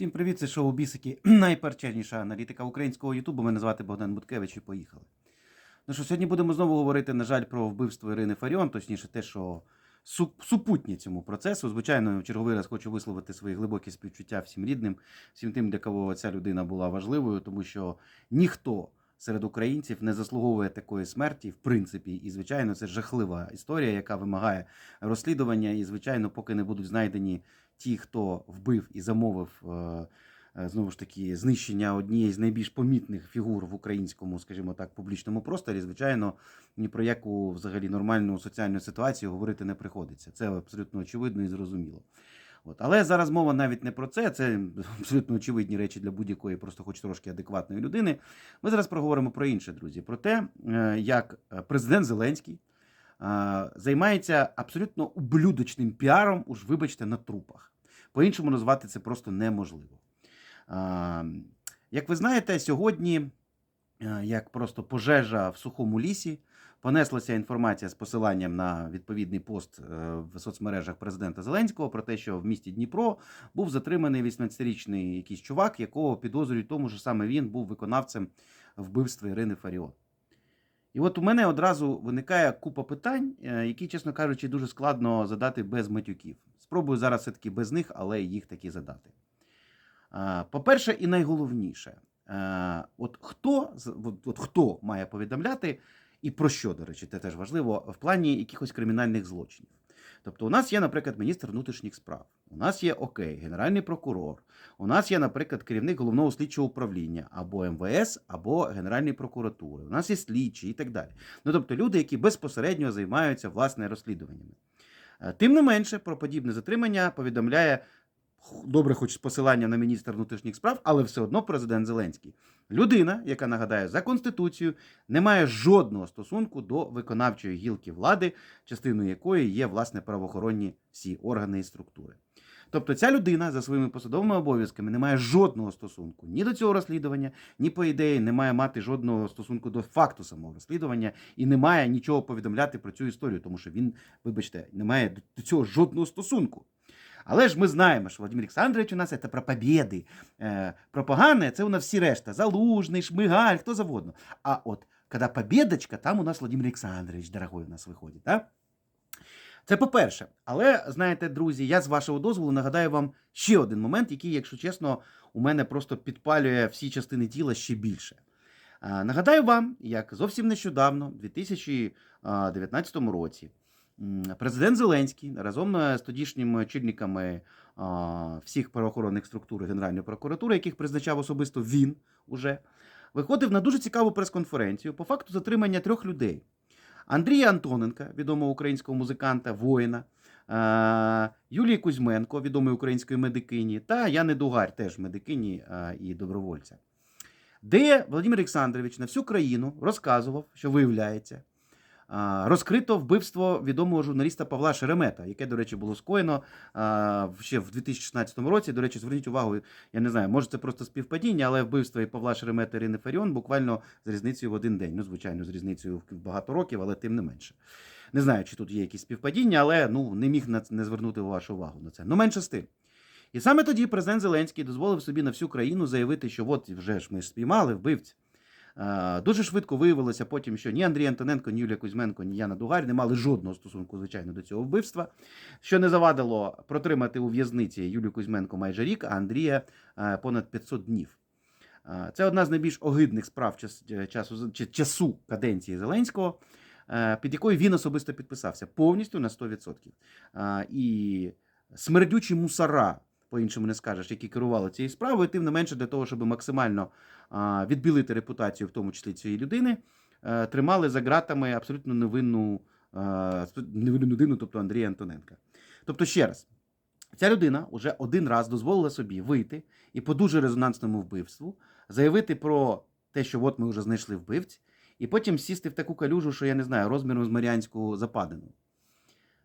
Всім привіт, це шоу Бісики, найперчерніша аналітика українського Ютубу. Мене звати Богдан Буткевич і поїхали. Ну що, сьогодні будемо знову говорити, на жаль, про вбивство Ірини Фаріон, точніше, те, що су- супутні цьому процесу. Звичайно, в черговий раз хочу висловити свої глибокі співчуття всім рідним, всім тим, для кого ця людина була важливою, тому що ніхто серед українців не заслуговує такої смерті, в принципі, і звичайно, це жахлива історія, яка вимагає розслідування. І, звичайно, поки не будуть знайдені ті, хто вбив і замовив. е, е, Знову ж таки, знищення однієї з найбільш помітних фігур в українському, скажімо так, публічному просторі, звичайно, ні про яку взагалі нормальну соціальну ситуацію говорити не приходиться. Це абсолютно очевидно і зрозуміло. От. Але зараз мова навіть не про це, це абсолютно очевидні речі для будь-якої, просто хоч трошки адекватної людини. Ми зараз проговоримо про інше, друзі, про те, е, як президент Зеленський займається абсолютно ублюдочним піаром, уж вибачте, на трупах. По-іншому назвати це просто неможливо. Як ви знаєте, сьогодні, е, як просто пожежа в сухому лісі, понеслася інформація з посиланням на відповідний пост е, в соцмережах президента Зеленського про те, що в місті Дніпро був затриманий 18-річний якийсь чувак, якого підозрюють тому, що саме він був виконавцем вбивства Ірини Фаріон. І от у мене одразу виникає купа питань, е, які, чесно кажучи, дуже складно задати без матюків. Спробую зараз все-таки без них, але їх таки задати. Е, По-перше, і найголовніше, е, от хто, от хто має повідомляти і про що, до речі, це теж важливо, в плані якихось кримінальних злочинів. Тобто, у нас є, наприклад, міністр внутрішніх справ, у нас є ОК, генеральний прокурор, у нас є, наприклад, керівник головного слідчого управління або МВС, або Генеральної прокуратури. У нас є слідчі і так далі. Ну тобто люди, які безпосередньо займаються власне розслідуваннями. Е, Тим не менше, про подібне затримання повідомляє добре, хоч з посиланням на міністра внутрішніх справ, але все одно президент Зеленський. Людина, яка нагадає за конституцією, не має жодного стосунку до виконавчої гілки влади, частиною якої є власне правоохоронні всі органи і структури. Тобто ця людина за своїми посадовими обов'язками не має жодного стосунку ні до цього розслідування, ні по ідеї не має мати жодного стосунку до факту самого розслідування і не має нічого повідомляти про цю історію, тому що він, вибачте, не має до цього жодного стосунку. Але ж ми знаємо, що Владимир Олександрович у нас це про побєди. Е, про погане це у нас всі решта. Залужний, Шмигаль, хто завгодно. А от коли побєдочка, там у нас Владимир Олександрович, дорогой, у нас виходить. Так? Це по-перше. Але знаєте, друзі, я з вашого дозволу нагадаю вам ще один момент, який, якщо чесно, у мене просто підпалює всі частини тіла ще більше. Нагадаю вам, як зовсім нещодавно, у 2019 році, м, президент Зеленський разом е, з тодішніми очільниками всіх правоохоронних структур Генеральної прокуратури, яких призначав особисто він уже, виходив на дуже цікаву прес-конференцію по факту затримання трьох людей. Андрія Антоненка, відомого українського музиканта, воїна, е, Юлії Кузьменко, відомої української медикині, та Яни Дугар, теж медикині е, і добровольця. Де Володимир Олександрович на всю країну розказував, що виявляється, розкрито вбивство відомого журналіста Павла Шеремета, яке, до речі, було скоєно ще в 2016 році. До речі, зверніть увагу, я не знаю, може це просто співпадіння, але вбивство і Павла Шеремета Ірини Фаріон буквально з різницею в один день. Ну, звичайно, з різницею в багато років, але тим не менше. Не знаю, чи тут є якісь співпадіння, але ну, не міг на не звернути вашу увагу на це. Ну, менше з тим. І саме тоді президент Зеленський дозволив собі на всю країну заявити, що от вже ж ми ж спіймали вбивця. Е, Дуже швидко виявилося потім, що ні Андрій Антоненко, ні Юлія Кузьменко, ні Яна Дугар не мали жодного стосунку, звичайно, до цього вбивства, що не завадило протримати у в'язниці Юлію Кузьменко майже рік, а Андрія е, понад 500 днів. Е, Це одна з найбільш огидних справ час- часу, часу каденції Зеленського, під якою він особисто підписався повністю на 100%. Е, І смердючі мусора, по-іншому не скажеш, які керували цією справою, тим не менше для того, щоб максимально відбілити репутацію, в тому числі цієї людини, е, тримали за ґратами абсолютно невинну, е, невинну людину, тобто Андрія Антоненка. Тобто, ще раз, ця людина вже один раз дозволила собі вийти і по дуже резонансному вбивству заявити про те, що от ми вже знайшли вбивць, і потім сісти в таку калюжу, що я не знаю, розміром з Маріанську западину.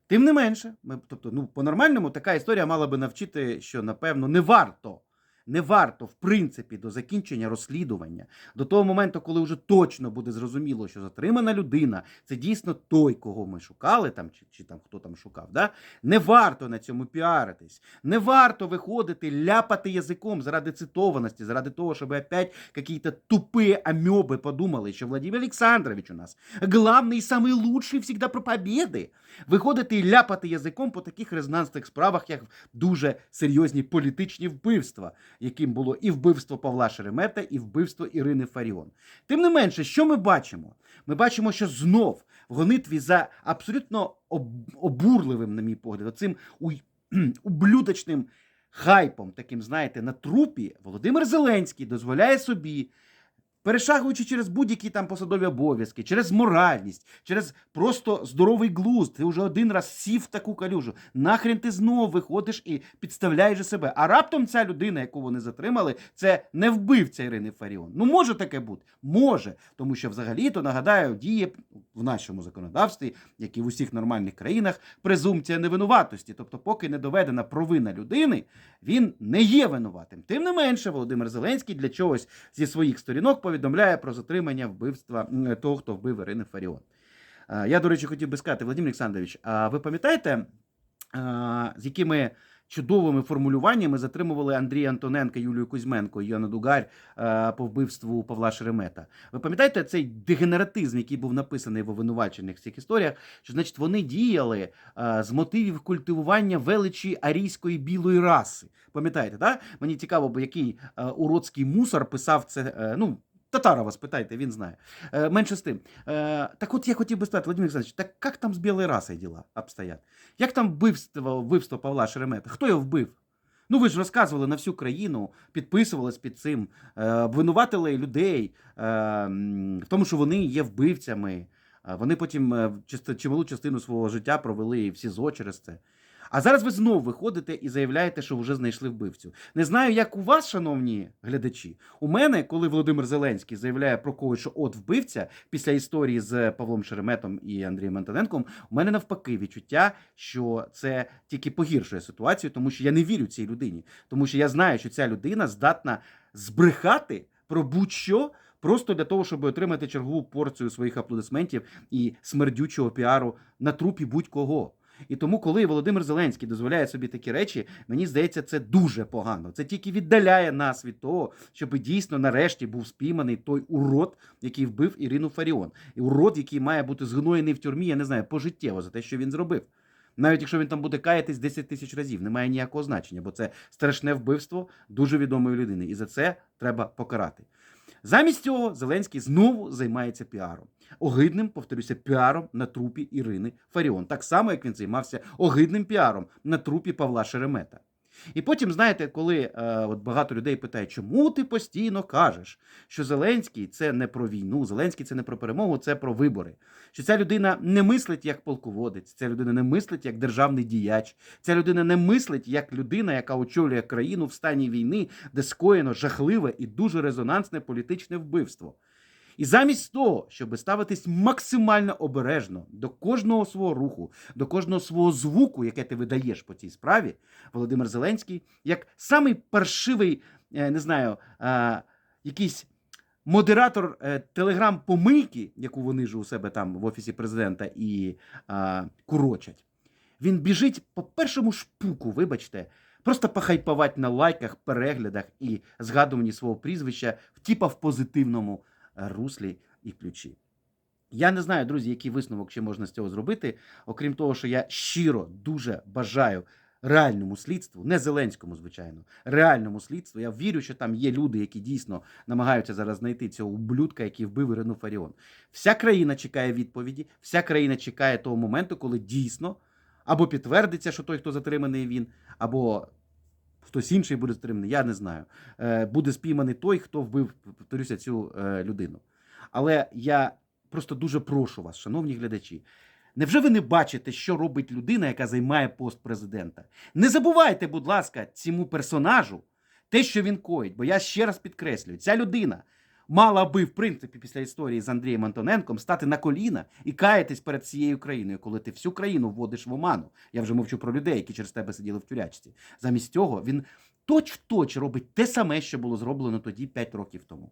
Тим не менше, ми, тобто, ну, по-нормальному така історія мала би навчити, що, напевно, не варто не варто, в принципі, до закінчення розслідування, до того моменту, коли вже точно буде зрозуміло, що затримана людина це дійсно той, кого ми шукали, там чи, чи там хто там шукав. Да? Не варто на цьому піаритись, не варто виходити, ляпати язиком заради цитованості, заради того, щоб опять какие-то тупые амебы подумали, що Владимир Олександрович у нас главний і самий лучший всегда про побєди. Виходити і ляпати язиком по таких резонансних справах, як дуже серйозні політичні вбивства, яким було і вбивство Павла Шеремета, і вбивство Ірини Фаріон. Тим не менше, що ми бачимо? Ми бачимо, що знов в гонитві за абсолютно обурливим, на мій погляд, цим ублюдочним хайпом, таким, знаєте, на трупі, Володимир Зеленський дозволяє собі. Перешагуючи через будь-які там посадові обов'язки, через моральність, через просто здоровий глузд, ти вже один раз сів в таку калюжу. Нахрен ти знову виходиш і підставляєш себе. А раптом ця людина, яку вони затримали, це не вбивця Ірини Фаріон. Ну може таке бути? Може, тому що взагалі-то нагадаю, діє в нашому законодавстві, як і в усіх нормальних країнах, презумпція невинуватості. Тобто, поки не доведена провина людини, він не є винуватим. Тим не менше, Володимир Зеленський для чогось зі своїх сторінок повідомляє про затримання вбивства того, хто вбив Ірини Фаріон. Е, Я, до речі, хотів би сказати, Владимир Олександрович, а ви пам'ятаєте, е, з якими чудовими формулюваннями затримували Андрія Антоненка, Юлію Кузьменко Яну Дугарь е, по вбивству Павла Шеремета? Ви пам'ятаєте цей дегенератизм, який був написаний в обвинувачених цих історіях? Що значить вони діяли з мотивів культивування величі арійської білої раси? Пам'ятаєте, так? Мені цікаво, бо який уродський мусор писав це. ну, Татарова спитайте, він знає. Е, менше з тим. Е, так от я хотів би спитати, Владимир Олександрович, так як там з білою расою діла обстоять? Як там вбивство, вбивство Павла Шеремета? Хто його вбив? Ну, ви ж розказували на всю країну, підписувались під цим, е, обвинуватили людей е, в тому, що вони є вбивцями. Е, Вони потім е, чималу частину свого життя провели в СІЗО через це. А зараз ви знову виходите і заявляєте, що вже знайшли вбивцю. Не знаю, як у вас, шановні глядачі. У мене, коли Володимир Зеленський заявляє про когось, що от вбивця після історії з Павлом Шереметом і Андрієм Антоненком, у мене навпаки відчуття, що це тільки погіршує ситуацію, тому що я не вірю цій людині. Тому що я знаю, що ця людина здатна збрехати про будь-що. Просто для того, щоб отримати чергову порцію своїх аплодисментів і смердючого піару на трупі будь-кого. І тому, коли Володимир Зеленський дозволяє собі такі речі, мені здається, це дуже погано. Це тільки віддаляє нас від того, щоб дійсно нарешті був спійманий той урод, який вбив Ірину Фаріон. І урод, який має бути згноєний в тюрмі, я не знаю, пожиттєво за те, що він зробив. Навіть якщо він там буде каятись 10 тисяч разів, немає ніякого значення, бо це страшне вбивство дуже відомої людини. І за це треба покарати. Замість цього Зеленський знову займається піаром. Огидним, повторюся, піаром на трупі Ірини Фаріон. Так само, як він займався огидним піаром на трупі Павла Шеремета. І потім, знаєте, коли е, от багато людей питають, чому ти постійно кажеш, що Зеленський це не про війну, Зеленський це не про перемогу, це про вибори. Що ця людина не мислить як полководець, ця людина не мислить як державний діяч, ця людина не мислить як людина, яка очолює країну в стані війни, де скоєно жахливе і дуже резонансне політичне вбивство. І замість того, щоб ставитись максимально обережно до кожного свого руху, до кожного свого звуку, яке ти видаєш по цій справі, Володимир Зеленський, як самий паршивий, е, не знаю, е, якийсь модератор е, телеграм-помийки, яку вони ж у себе там в офісі президента і курочать, він біжить по першому шпуку, вибачте, просто похайпувати на лайках, переглядах і згадуванні свого прізвища, типа в позитивному руслі і ключі. Я не знаю, друзі, який висновок ще можна з цього зробити, окрім того, що я щиро дуже бажаю реальному слідству, не Зеленському, звичайно, реальному слідству. Я вірю, що там є люди, які дійсно намагаються зараз знайти цього ублюдка, який вбив Ірину Фаріон. Вся країна чекає відповіді, вся країна чекає того моменту, коли дійсно або підтвердиться, що той, хто затриманий він, або хтось інший буде затриманий, я не знаю. Е, Буде спійманий той, хто вбив, повторюся, цю е, людину. Але я просто дуже прошу вас, шановні глядачі. Невже ви не бачите, що робить людина, яка займає пост президента? Не забувайте, будь ласка, цьому персонажу те, що він коїть. Бо я ще раз підкреслюю, ця людина мала би, в принципі, після історії з Андрієм Антоненком стати на коліна і каятись перед всією країною, коли ти всю країну вводиш в оману. Я вже мовчу про людей, які через тебе сиділи в тюрячці. Замість цього він точ в точ робить те саме, що було зроблено тоді 5 років тому.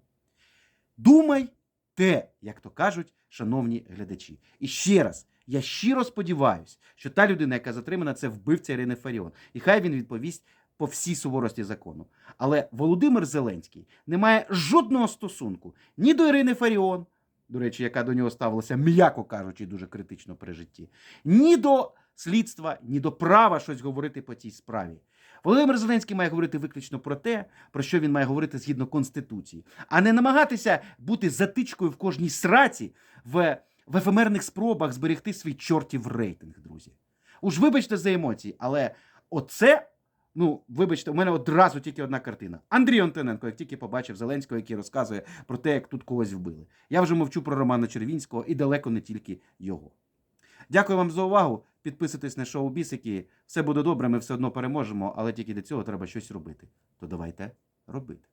Думай те, як то кажуть, шановні глядачі. І ще раз, я щиро сподіваюся, що та людина, яка затримана, це вбивця Ірини Фаріон. І хай він відповість по всій суворості закону. Але Володимир Зеленський не має жодного стосунку ні до Ірини Фаріон, до речі, яка до нього ставилася, м'яко кажучи, дуже критично при житті, ні до слідства, ні до права щось говорити по цій справі. Володимир Зеленський має говорити виключно про те, про що він має говорити згідно Конституції, а не намагатися бути затичкою в кожній сраці в, в ефемерних спробах зберегти свій чортів рейтинг, друзі. Уж вибачте за емоції, але оце, ну, вибачте, у мене одразу тільки одна картина. Андрій Антоненко, як тільки побачив Зеленського, який розказує про те, як тут когось вбили. Я вже мовчу про Романа Червінського і далеко не тільки його. Дякую вам за увагу. Підписуйтесь на шоу Бісики. Все буде добре, ми все одно переможемо, але тільки для цього треба щось робити. То давайте робити.